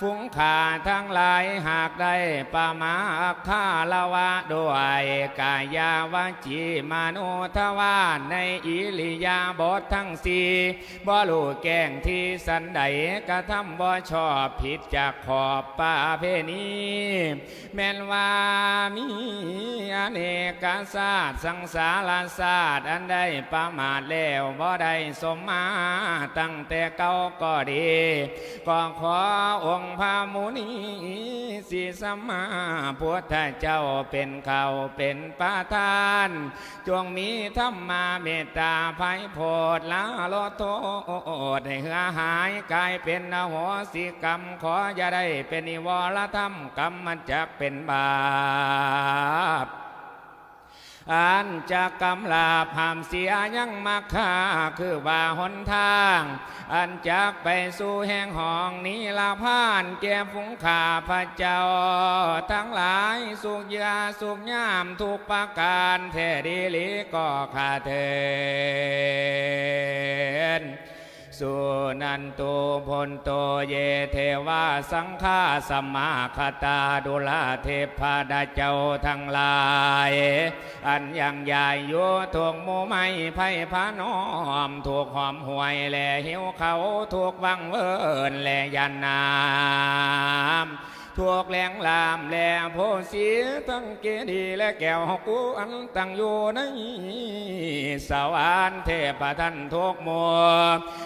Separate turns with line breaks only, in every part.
ฟุ้งขาทั้งหลายหากได้ประมาคาละวะด้วยกายาวจีมโนทวาในอิริยาบถทั้งสี่บ่รูแกล้งที่สันใดกระทำบ่ชอบผิดจากขอบป่าเพนีแม่นว่ามีอเนกศาสตร์สังสารศาสตร์อันใดประมาทแล้วบ่ได้สมมาตั้งแต่เก่าก็ดีก็ขอองค์พระมุนีสิสมมาพุทธเจ้าเป็นเขาเป็นประธาน จงมีธรรมาเมตตาภัยโพดละโลโทษให้เหือหายกลายเป็นอโหสิกรรมขออย่าได้เป็นนิวรธรรมกรรมมันจะเป็นบาป อันจะกำลาบหามเสียยังมาค่าคือว่าหนทาง อันจะไปสู่แห่งห้องนี้ลาพานแก่ฝุงขาพระเจ้า ทั้งหลายสุขยาสุขยามทุกประการแท้ดีลีก็ขาเทน สุนันตุพลโตเยเทวาสังฆาสมมาคตาดุลาเทพาดาเจ้าทั้งหลาย อันยังใหญ่โยถูกมูไม่ไพ่พาน้อมถูกหอมหวยแลหิวเขาถูกวังเวินแลยันนา มถูกแหลงลามแหลโพสีทั้งเกดีและแก้วกูอันตั้งอยู่ในสวรรค์เทพทันทุกมัว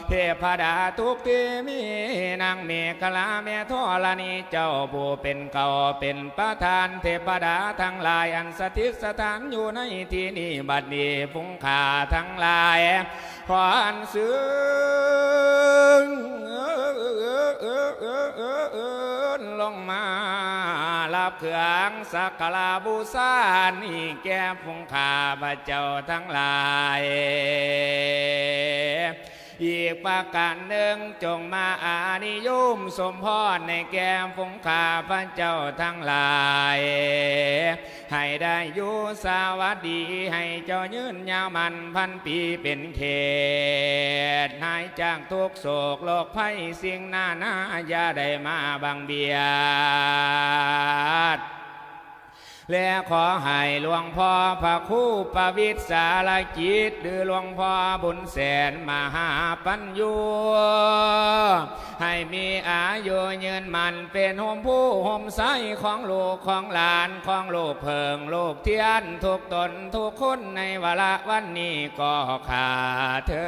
เทพดาทุกที่มีนางเมฆลาเมทอลนีเจ้าผู้เป็นเก่าเป็นประธานเทพดาทั้งหลายอันสถิตสถานอยู่ในที่นี้บัดนี้ฟุ้งขาทั้งหลายขออันซึ้ง ลงมารับเครื่องสักการบูชานี่แก่พงขาพระเจ้าทั้งหลาย อีกประการหนึ่งจงมาอานิยมสมพรในแก้มพงขาพระเจ้าทั้งหลาย ให้ได้อยู่สวัสดีให้เจ้ายืนยาวมันพันปีเป็นเขตหายจากทุกโศกโลกภัยสิ่งหน้าหน้าอย่าได้มาบังเบียด และขอให้หลวงพ่อพระคู่ประวิตรสารกิจหรือหลวงพ่อบุญแสนมหาปัญญูให้มีอายุยืนมันเป็นโฮมผู้โฮมใสของลูกของหลานของลูกเพิงลูกเทียนทุกตนทุกคนในวาระวันนี้ก็ขาเธอ